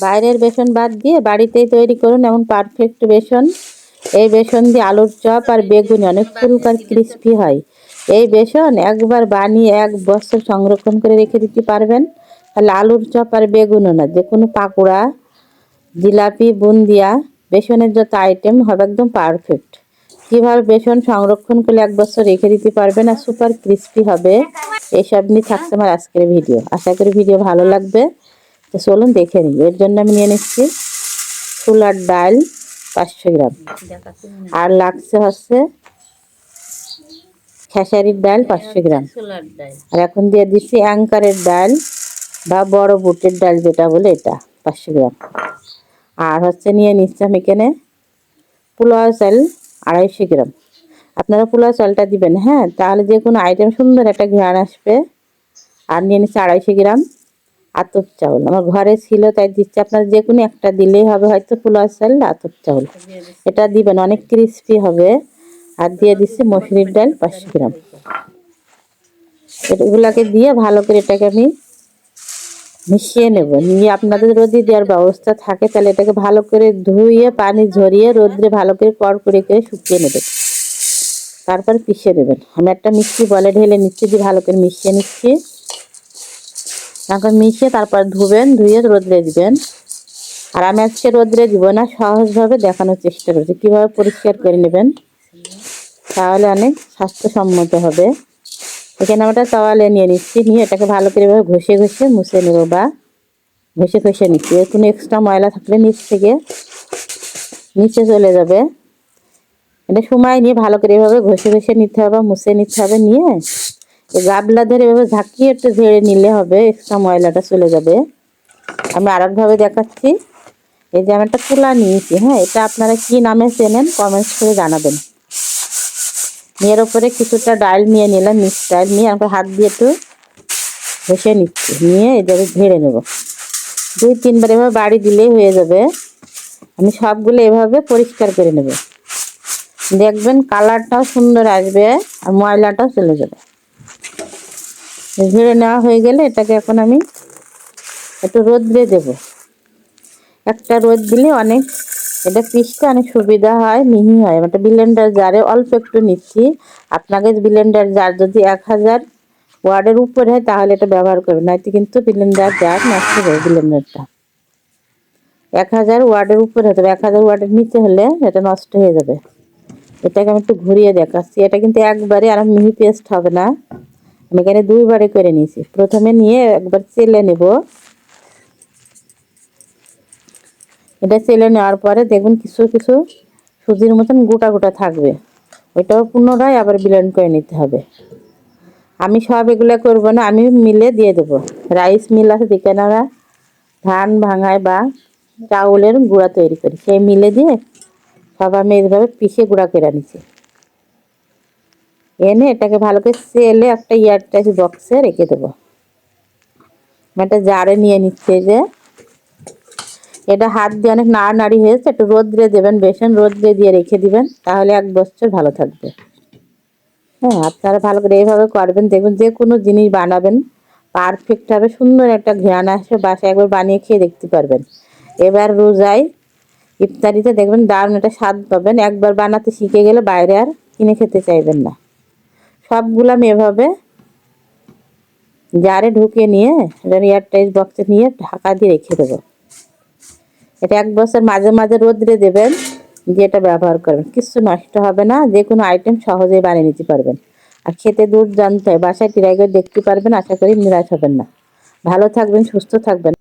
বাইরের বেসন বাদ দিয়ে বাড়িতেই তৈরি করুন এমন পারফেক্ট বেসন। এই বেসন দিয়ে আলুর চপ আর বেগুনি অনেক ফুলকার ক্রিস্পি হয়। এই বেসন একবার বানিয়ে এক বছর সংরক্ষণ করে রেখে দিতে পারবেন। তাহলে আলুর চপ আর বেগুনও না, যে কোনো পাকোড়া, জিলাপি, বুন্দিয়া, বেসনের যত আইটেম হবে একদম পারফেক্ট কীভাবে বেসন সংরক্ষণ করলে এক বছর রেখে দিতে পারবেন আর সুপার ক্রিস্পি হবে, এসব নিয়ে থাকছে আমার আজকের ভিডিও আশা করি ভিডিও ভালো লাগবে। তো চলুন দেখে নিই। এর জন্য আমি নিয়ে নিচ্ছি ছোলার ডাল পাঁচশো গ্রাম। আর লাগছে হচ্ছে খেসারির ডাল পাঁচশো গ্রাম। আর এখন দিয়ে দিচ্ছি অ্যাঙ্কারের ডাল বা বড় বুটের ডাল যেটা বলে এটা পাঁচশো গ্রাম। আর হচ্ছে নিয়ে নিচ্ছি আমি এখানে পোলাও চাল আড়াইশো গ্রাম। আপনারা পোলাও চালটা দিবেন হ্যাঁ? তাহলে যে কোনো আইটেম সুন্দর একটা ঘ্রাণ আসবে। আর নিয়ে নিচ্ছি আড়াইশো গ্রাম। আতপ চাউল। আমার ঘরে ছিল, তাই দিচ্ছি। আপনার যে কোনো একটা দিলেই হবে, হয়তো পোলাও চাল আতপ চাউল। এটা দিবেন, অনেক ক্রিস্পি হবে। আর দিয়ে দিচ্ছি মসুরির ডাল, পাঁচশো গ্রাম। এগুলাকে দিয়ে ভালো করে এটাকে আমি মিশিয়ে নেব। নিয়ে আপনাদের যদি দেওয়ার ব্যবস্থা থাকে, তাহলে এটাকে ভালো করে ধুয়ে, পানি ঝরিয়ে রোদ্রে ভালো করে কড়কড়ি করে শুকিয়ে নেবেন। তারপর পিষে দেবেন আমি একটা মিষ্টি বলে ঢেলে নিচ্ছি, দিয়ে ভালো করে মিশিয়ে নিচ্ছি। তারপর মিশিয়ে তারপর ধুবেন, ধুয়ে রোদ্রে দিবেন। আর আমি আজকে রোদ্রে দিব না, সহজভাবে দেখানোর চেষ্টা করছি। কীভাবে পরিষ্কার করে নেবেন? তাহলে অনেক স্বাস্থ্যসম্মত হবে। এখানে আমরা তাওয়ালে নিয়ে নিচ্ছি, নিয়ে এটাকে ভালো করে এভাবে ঘষে ঘষে মুছে নেব বা ঘষে ঘষে নিচ্ছি। এর কোনো এক্সট্রা ময়লা থাকলে নিচ থেকে নিচে চলে যাবে। এটা সময় নিয়ে ভালো করে এভাবে ঘষে ঘষে নিতে হবে মুছে নিতে হবে, নিয়ে গাবলা ধরে এভাবে ঝাঁকিয়ে একটু ঝেড়ে নিলে হবে এক্সট্রা ময়লাটা চলে যাবে। আমি আরেকভাবে দেখাচ্ছি। এই যে আমি একটা তুলা নিয়েছি হ্যাঁ এটা আপনারা কি নামে চেনেন কমেন্টস করে জানাবেন। এর ওপরে কিছুটা ডাল নিয়ে নিলাম, মিক্স ডাল নিয়ে আমাকে হাত দিয়ে একটু ঘষে নিচ্ছি। নিয়ে এটাকে ঝেড়ে নেব। দুই, তিনবার এভাবে বাড়ি দিলেই হয়ে যাবে। আমি সবগুলো এভাবে পরিষ্কার করে নেব। দেখবেন কালারটাও সুন্দর আসবে আর ময়লাটাও চলে যাবে। ঝেড়ে নেওয়া হয়ে গেলে এটাকে এখন আমি একটু রোদ্রে দেব। একটা রোদ দিলে অনেক এটা পিসতে অনেক সুবিধা হয়, মিহি হয়। একটা ব্লেন্ডার জারে অল্প একটু নিচ্ছি। আপনাকে ব্লেন্ডার জার যদি এক হাজার ওয়ার্ডের উপরে হয়, তাহলে এটা ব্যবহার করবেন। নয়তো কিন্তু ব্লেন্ডার জার নষ্ট হবে ব্লেন্ডারটা এক হাজার ওয়ার্ডের উপরে হতে হবে। এক হাজার ওয়ার্ডের নিচে হলে এটা নষ্ট হয়ে যাবে। এটাকে আমি একটু ঘুরিয়ে দেখাচ্ছি। এটা কিন্তু একবারে আর মিহি পেস্ট হবে না। আমি এখানে দুইবারে করে নিয়েছি। প্রথমে নিয়ে একবার চেলে নেব। এটা চেলে নেওয়ার পরে দেখবেন কিছু কিছু সুজির মতন গোটা গোটা থাকবে। ওইটাও পুনরায় আবার ব্লেন্ড করে নিতে হবে। আমি সব এগুলো করব না, আমি মিলে দিয়ে দেবো। রাইস মিল আছে দেখে না ধান ভাঙায় বা চাউলের গুঁড়া তৈরি করি। সেই মিলে দিয়ে সব আমি এইভাবে পিষে গুঁড়া করে নিচ্ছি এনে এটাকে ভালো করে সেলে একটা ইয়ারটাইস বক্সে রেখে দেবো। একটা জারে নিয়ে নিচ্ছে যে, এটা হাত দিয়ে অনেক নাড়ানাড়ি হয়েছে, একটু রোদ্রে দেবেন, বেসন রোদ্রে দিয়ে রেখে দিবেন, তাহলে এক বছর ভালো থাকবে। হ্যাঁ আপনারা ভালো করে এইভাবে করবেন, দেখবেন যে কোনো জিনিস বানাবেন পারফেক্ট হবে সুন্দর একটা ঘ্রাণ আসবে, বাসায় একবার বানিয়ে খেয়ে দেখতে পারবেন। এবার রোজায় ইফতারিতে দেখবেন দারুণ একটা স্বাদ পাবেন। একবার বানাতে শিখে গেলে বাইরে আর কিনে খেতে চাইবেন না। সবগুলো আমি এভাবে জারে ঢুকে নিয়ে এয়ারটাইট বক্সে নিয়ে ঢাকা দিয়ে রেখে দেবো। এটা এক বছর মাঝে মাঝে রোদ্রে দেবেন, দিয়ে এটা ব্যবহার করবেন। কিছু নষ্ট হবে না, যে কোনো আইটেম সহজেই বানিয়ে নিতে পারবেন। আর খেতে দূর জানতে হয় বাসায় ট্রাই করে দেখতে পারবেন, আশা করি নিরাশ হবেন না। ভালো থাকবেন, সুস্থ থাকবেন।